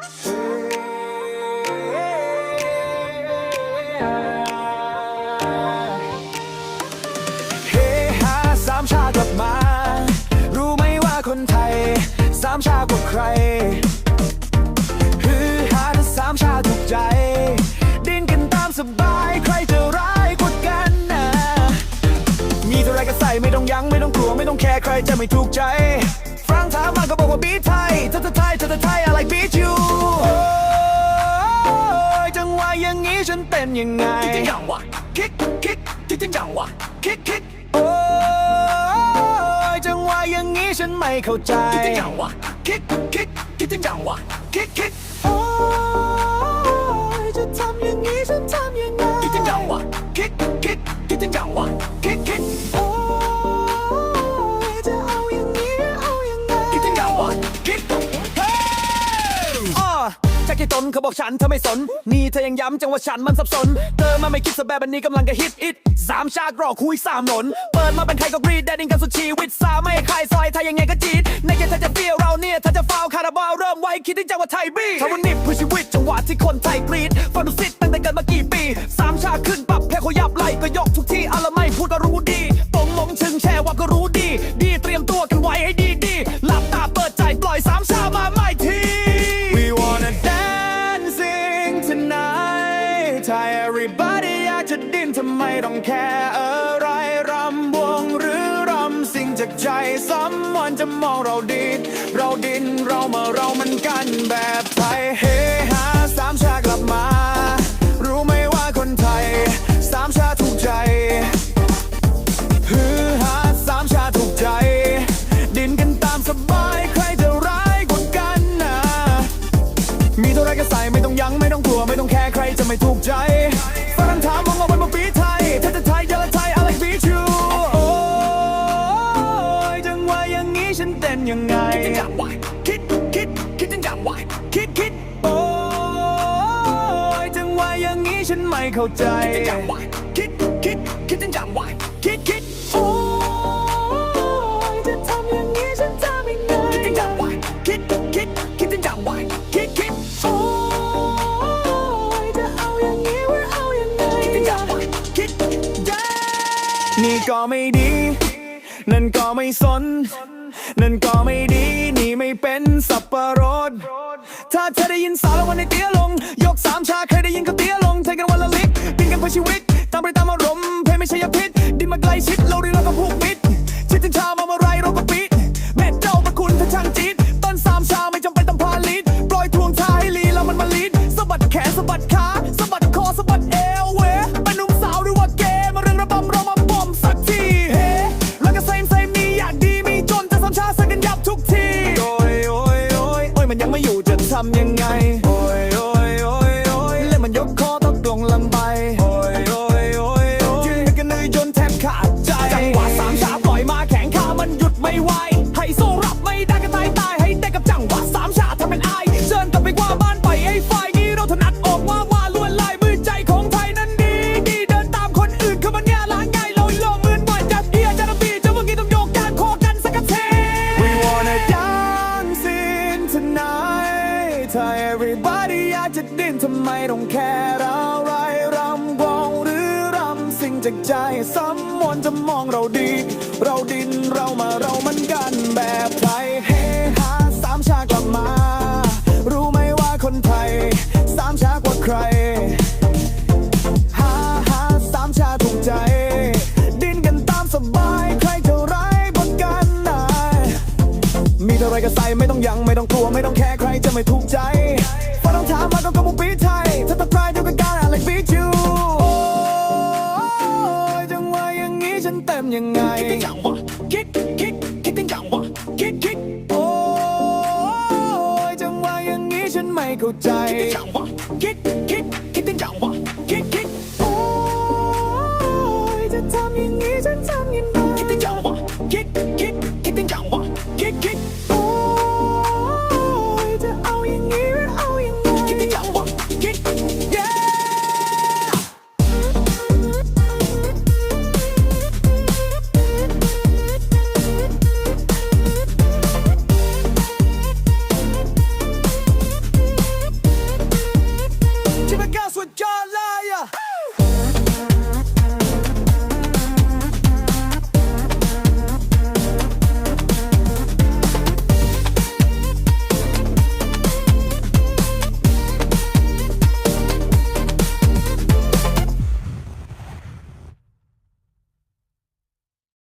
เฮฮาสามชาตกลับมา รู้ไหมว่าคนไทย สามชาตกว่าใครฮือฮาถ้าสามชาตถูกใจ ดินกันตามสบายใครจะร้ายกว่ากันนะมีเท่าไรก็ใส่ไม่ต้องยั้งไม่ต้องกลัวไม่ต้องแคร์ใครจะไม่ถูกใจ ฝรั่งถามมาก็บอกว่าบีทไทยเธอเธอไทยเธอเธอไทย I like beat you จังหวะอย่างนี้ฉันเต้นยังไงจริงจังวะคิกคิกจริงจังวะคิกคิกโอ้ยจังหวะอย่างนี้ฉันไม่เข้าใจจริงจังวะคิกคิกจริงจังวะคิกคิก ตนเขาบอกฉันเธอไม่สน นี่เธอยังย้ำจังว่าฉันมันสับสน เธอมาไม่คิดสแบบอันนี้กำลังจะฮิตอิทสามชาติรอคุยสามหนน เปิดมาเป็นใครก็รีดแดดดิ้งกันสุดชีวิตสามไม่ให้ใครซอยไทยยังไงก็จีดในแค่เธอจะเฟี้ยวเราเนี่ยเธอจะฟาวคาราบาวเริ่มไว้คิดถึงจังหวะไทยบีทำวันนี้เพื่อชีวิตจังหวะที่คนไทยกรีดฟังดูซิดตั้งแต่เกิดมากี่ปีสามชาติขึ้นปรับแค่ขยับไหลก็ยกทุกที่อะไรไม่พูดก็รู้ด องแค่อะไรรำวงหรือรำสิ่งจากใจสัมวันจะมองเราดีดเราดินเรามาเรามันกันแบบไทยเฮฮาสามชาตกลับมา รู้ไหมว่าคนไทย สามชาตถูกใจฮือฮาสามชาตถูกใจ ดินกันตามสบายใครจะร้ายกว่ากันนะมีเท่าไรก็ใส่ไม่ต้องยั้งไม่ต้องกลัวไม่ต้องแคร์ใครจะไม่ถูกใจ ยังไง คิดคิดคิดจังจังคิดคิดโอ้ยจังหวะอย่างนี้ฉันไม่เข้าใจ คิดคิดคิดจังจังคิดคิดโอ้ยจะทำอย่างนี้ฉันทำยังไงคิดคิดคิดจังจังคิดคิดโอ้ยจะเอาอย่างนี้ว่าเอายังไงคินี่ก็ไม่ดี นั่นก็ไม่สน นั่นก็ไม่ดี นี่ไม่เป็นสับปะรด ถ้าเธอได้ยินสารวันในเตี้ยลง ยกสามชาเคยได้ยินเขาเตี้ยลงเทกัน ทำยัง ทำไมต้องแค่อะไรรำวงหรือรำสิ่งจากใจสมมวนจะมองเราดี เราดินเรามาเรามันกันแบบไทยเฮฮาสามชาตกลับมา รู้ไหมว่าคนไทย สามชากว่าใครฮาฮาสามชาถูกใจ ดินกันตามสบายใครจะไรบนกันได้มีเท่าไรก็ใส่ไม่ต้องยังไม่ต้องกลัวไม่ต้องแคร์ใครจะไม่ถูกใจ องถามมาก็คงมุกปีไทยถ้าต้องปลายเดียกันการอะไรบีจูโอ้ยจังหวะอย่างนี้ฉันเต็มยังไงคิดถึงจังหวะคิดคิดคิดถึงจังหวะคิดคิดโอ้ยจังหวะอย่างนี้ฉันไม่เข้าใจคิดถึงจังหวะคิด